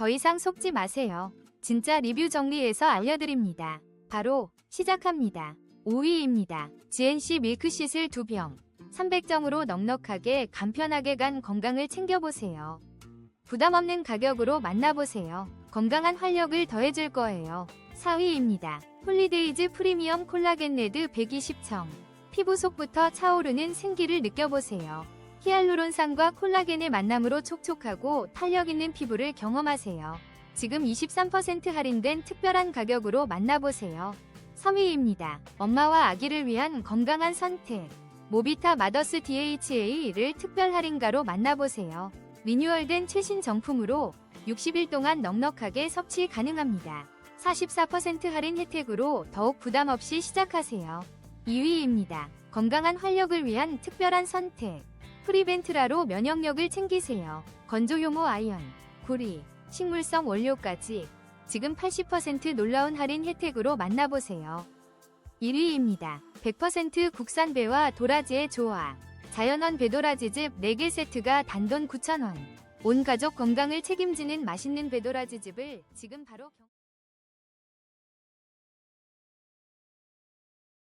더 이상 속지 마세요. 진짜 리뷰 정리해서 알려드립니다. 바로 시작합니다. 5위입니다. GNC 밀크시슬 2병. 300정으로 넉넉하게 간편하게 간 건강을 챙겨보세요. 부담 없는 가격으로 만나보세요. 건강한 활력을 더해줄 거예요. 4위입니다. 홀리데이즈 프리미엄 콜라겐 레드 120청. 피부 속부터 차오르는 생기를 느껴보세요. 히알루론산과 콜라겐의 만남으로 촉촉하고 탄력 있는 피부를 경험하세요. 지금 23% 할인된 특별한 가격으로 만나보세요. 3위입니다. 엄마와 아기를 위한 건강한 선택. 모비타 마더스 DHA를 특별 할인가로 만나보세요. 리뉴얼된 최신 정품으로 60일 동안 넉넉하게 섭취 가능합니다. 44% 할인 혜택으로 더욱 부담 없이 시작하세요. 2위입니다. 건강한 활력을 위한 특별한 선택. 프리벤트라로 면역력을 챙기세요. 건조효모 아이언, 구리, 식물성 원료까지 지금 80% 놀라운 할인 혜택으로 만나보세요. 1위입니다. 100% 국산 배와 도라지의 조화. 자연원 배도라지즙 4개 세트가 단돈 9,000원. 온 가족 건강을 책임지는 맛있는 배도라지즙을 지금 바로 경...